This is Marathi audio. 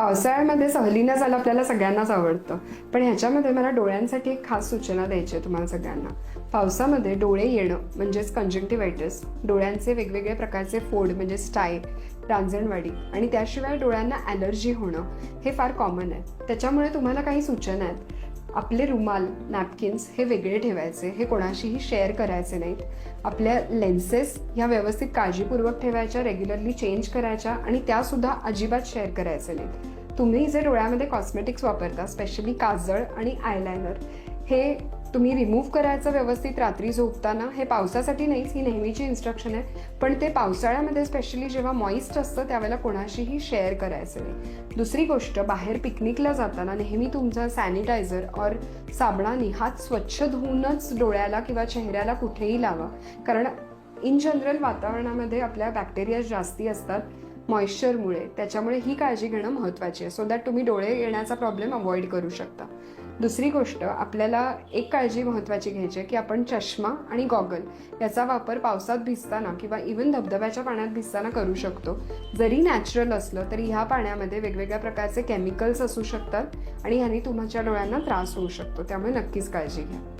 पावसाळ्यामध्ये सहलीनं जायला आपल्याला सगळ्यांनाच आवडतं. पण ह्याच्यामध्ये मला डोळ्यांसाठी एक खास सूचना द्यायची आहे तुम्हाला सगळ्यांना. पावसामध्ये डोळे येणं म्हणजेच कंजंक्टिव्हायटिस डोळ्यांचे वेगवेगळे प्रकारचे फोड म्हणजे स्टाय रांजणवाडी आणि त्याशिवाय डोळ्यांना ॲलर्जी होणं हे फार कॉमन आहे. त्याच्यामुळे तुम्हाला काही सूचना आहेत. आपले रुमाल नॅपकिन्स हे वेगळे ठेवायचे हे कोणाशीही शेअर करायचे नाहीत. आपल्या लेन्सेस ह्या व्यवस्थित काळजीपूर्वक ठेवायच्या रेग्युलरली चेंज करायच्या आणि त्यासुद्धा अजिबात शेअर करायचे नाहीत. तुम्ही जे डोळ्यामध्ये कॉस्मेटिक्स वापरता स्पेशली काजळ आणि आयलायनर हे तुम्ही रिमूव्ह करायचं व्यवस्थित रात्री झोपताना हे पावसासाठी नाहीच ही नेहमीची इन्स्ट्रक्शन आहे. पण ते पावसाळ्यामध्ये स्पेशली जेव्हा मॉइस्ट असतं त्यावेळेला कोणाशीही शेअर करायचं नाही. दुसरी गोष्ट बाहेर पिकनिकला जाताना नेहमी तुमचा सॅनिटायझर और साबणाने हात स्वच्छ धुवूनच डोळ्याला किंवा चेहऱ्याला कुठेही लावा. कारण इन जनरल वातावरणामध्ये आपल्या बॅक्टेरिया जास्ती असतात मॉइश्चरमुळे त्याच्यामुळे ही काळजी घेणं महत्त्वाची आहे. सो दॅट तुम्ही डोळे येण्याचा प्रॉब्लेम अवॉइड करू शकता. दुसरी गोष्ट आपल्याला एक काळजी महत्त्वाची घ्यायची आहे की आपण चष्मा आणि गॉगल याचा वापर पावसात भिजताना किंवा इवन धबधब्याच्या पाण्यात भिजताना करू शकतो. जरी नॅचरल असलं तरी ह्या पाण्यामध्ये वेगवेगळ्या प्रकारचे केमिकल्स असू शकतात आणि ह्याने तुमच्या डोळ्यांना त्रास होऊ शकतो. त्यामुळे नक्कीच काळजी घ्या.